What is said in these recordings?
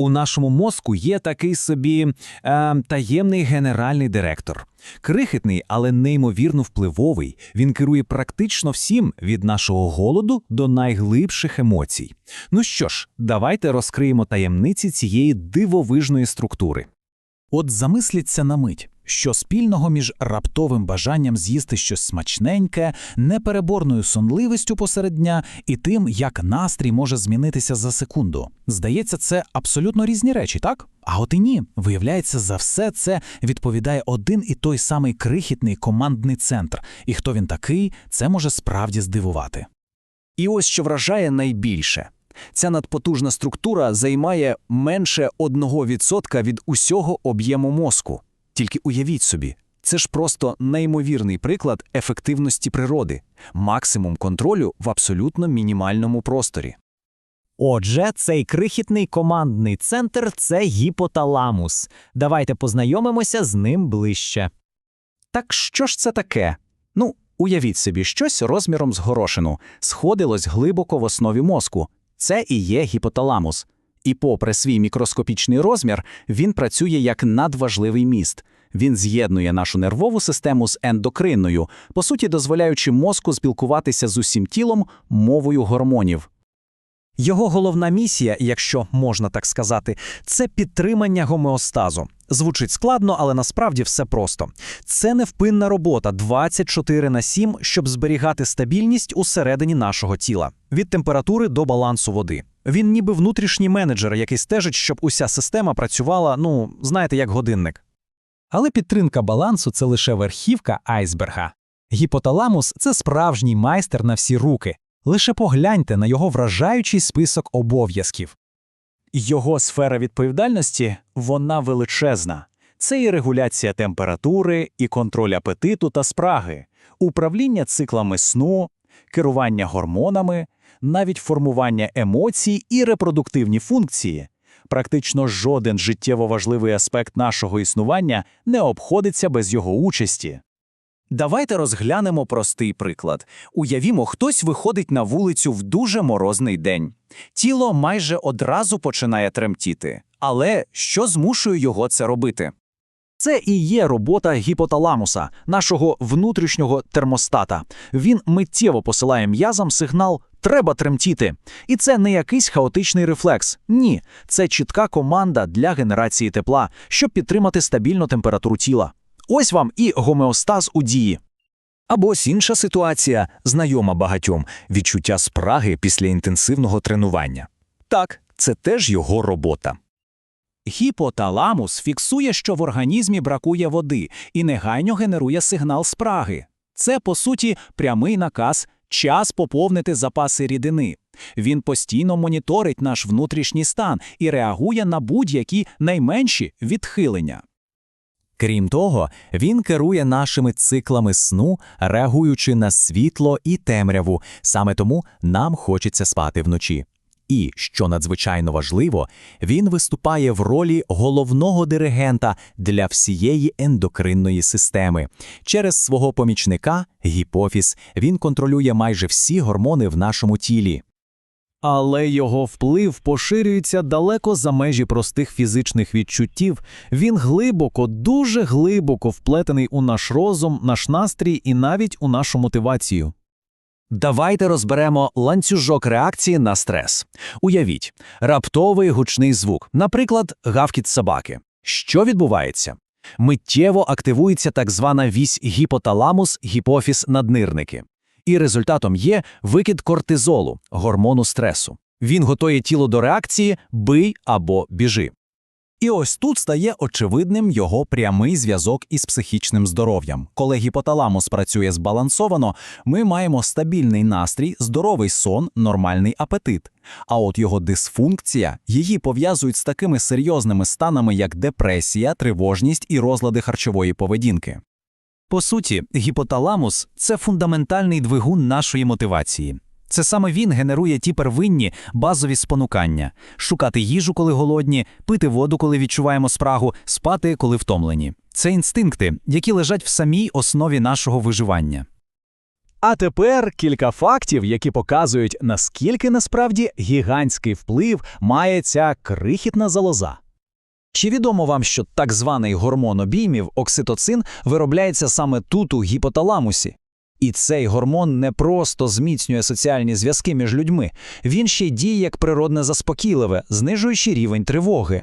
У нашому мозку є такий собі е, таємний генеральний директор. Крихітний, але неймовірно впливовий. Він керує практично всім від нашого голоду до найглибших емоцій. Ну що ж, давайте розкриємо таємниці цієї дивовижної структури. От замисліться на мить, що спільного між раптовим бажанням з'їсти щось смачненьке, непереборною сонливістю посеред дня і тим, як настрій може змінитися за секунду. Здається, це абсолютно різні речі, так? А от і ні. Виявляється, за все це відповідає один і той самий крихітний командний центр. І хто він такий, це може справді здивувати. І ось що вражає найбільше. Ця надпотужна структура займає менше 1% від усього об'єму мозку. Тільки уявіть собі, це ж просто неймовірний приклад ефективності природи, максимум контролю в абсолютно мінімальному просторі. Отже, цей крихітний командний центр це гіпоталамус. Давайте познайомимося з ним ближче. Так що ж це таке? Ну, уявіть собі, щось розміром з горошину сходилось глибоко в основі мозку. Це і є гіпоталамус. І попри свій мікроскопічний розмір, він працює як надважливий міст. Він з'єднує нашу нервову систему з ендокринною, по суті, дозволяючи мозку спілкуватися з усім тілом мовою гормонів. Його головна місія, якщо можна так сказати, це підтримання гомеостазу. Звучить складно, але насправді все просто. Це невпинна робота 24 на 7, щоб зберігати стабільність усередині нашого тіла від температури до балансу води. Він ніби внутрішній менеджер, який стежить, щоб уся система працювала, ну знаєте, як годинник. Але підтримка балансу це лише верхівка айсберга. Гіпоталамус це справжній майстер на всі руки. Лише погляньте на його вражаючий список обов'язків. Його сфера відповідальності вона величезна. Це і регуляція температури, і контроль апетиту та спраги, управління циклами сну, керування гормонами, навіть формування емоцій і репродуктивні функції. Практично жоден життєво важливий аспект нашого існування не обходиться без його участі. Давайте розглянемо простий приклад. Уявімо, хтось виходить на вулицю в дуже морозний день. Тіло майже одразу починає тремтіти. Але що змушує його це робити? Це і є робота гіпоталамуса, нашого внутрішнього термостата. Він миттєво посилає м'язам сигнал треба тремтіти. І це не якийсь хаотичний рефлекс. Ні, це чітка команда для генерації тепла, щоб підтримати стабільну температуру тіла. Ось вам і гомеостаз у дії. Або ось інша ситуація, знайома багатьом відчуття спраги після інтенсивного тренування. Так, це теж його робота. Гіпоталамус фіксує, що в організмі бракує води і негайно генерує сигнал спраги. Це, по суті, прямий наказ час поповнити запаси рідини. Він постійно моніторить наш внутрішній стан і реагує на будь-які найменші відхилення. Крім того, він керує нашими циклами сну, реагуючи на світло і темряву. Саме тому нам хочеться спати вночі. І, що надзвичайно важливо, він виступає в ролі головного диригента для всієї ендокринної системи. Через свого помічника, гіпофіз, він контролює майже всі гормони в нашому тілі. Але його вплив поширюється далеко за межі простих фізичних відчуттів. Він глибоко, дуже глибоко вплетений у наш розум, наш настрій і навіть у нашу мотивацію. Давайте розберемо ланцюжок реакції на стрес. Уявіть, раптовий гучний звук, наприклад, гавкіт собаки. Що відбувається? Миттєво активується так звана вісь гіпоталамус, гіпофіз наднирники. І результатом є викид кортизолу, гормону стресу. Він готує тіло до реакції бий або біжи. І ось тут стає очевидним його прямий зв'язок із психічним здоров'ям. Коли гіпоталамус працює збалансовано, ми маємо стабільний настрій, здоровий сон, нормальний апетит. А от його дисфункція її пов'язують з такими серйозними станами, як депресія, тривожність і розлади харчової поведінки. По суті, гіпоталамус це фундаментальний двигун нашої мотивації. Це саме він генерує ті первинні базові спонукання: шукати їжу, коли голодні, пити воду, коли відчуваємо спрагу, спати, коли втомлені. Це інстинкти, які лежать в самій основі нашого виживання. А тепер кілька фактів, які показують, наскільки насправді гігантський вплив має ця крихітна залоза. Чи відомо вам, що так званий гормон обіймів окситоцин виробляється саме тут, у гіпоталамусі? І цей гормон не просто зміцнює соціальні зв'язки між людьми, він ще діє як природне заспокійливе, знижуючи рівень тривоги.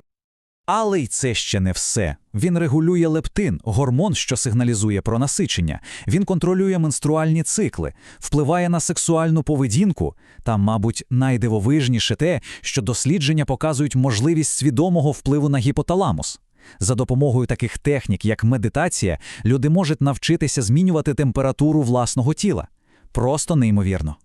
Але й це ще не все. Він регулює лептин, гормон, що сигналізує про насичення. Він контролює менструальні цикли, впливає на сексуальну поведінку. Та, мабуть, найдивовижніше те, що дослідження показують можливість свідомого впливу на гіпоталамус. За допомогою таких технік, як медитація, люди можуть навчитися змінювати температуру власного тіла. Просто неймовірно.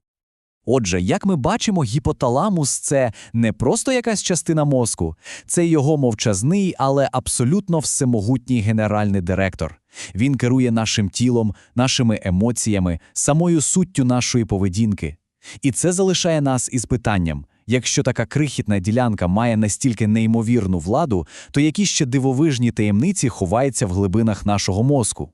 Отже, як ми бачимо, гіпоталамус це не просто якась частина мозку, це його мовчазний, але абсолютно всемогутній генеральний директор. Він керує нашим тілом, нашими емоціями, самою суттю нашої поведінки. І це залишає нас із питанням: якщо така крихітна ділянка має настільки неймовірну владу, то які ще дивовижні таємниці ховаються в глибинах нашого мозку?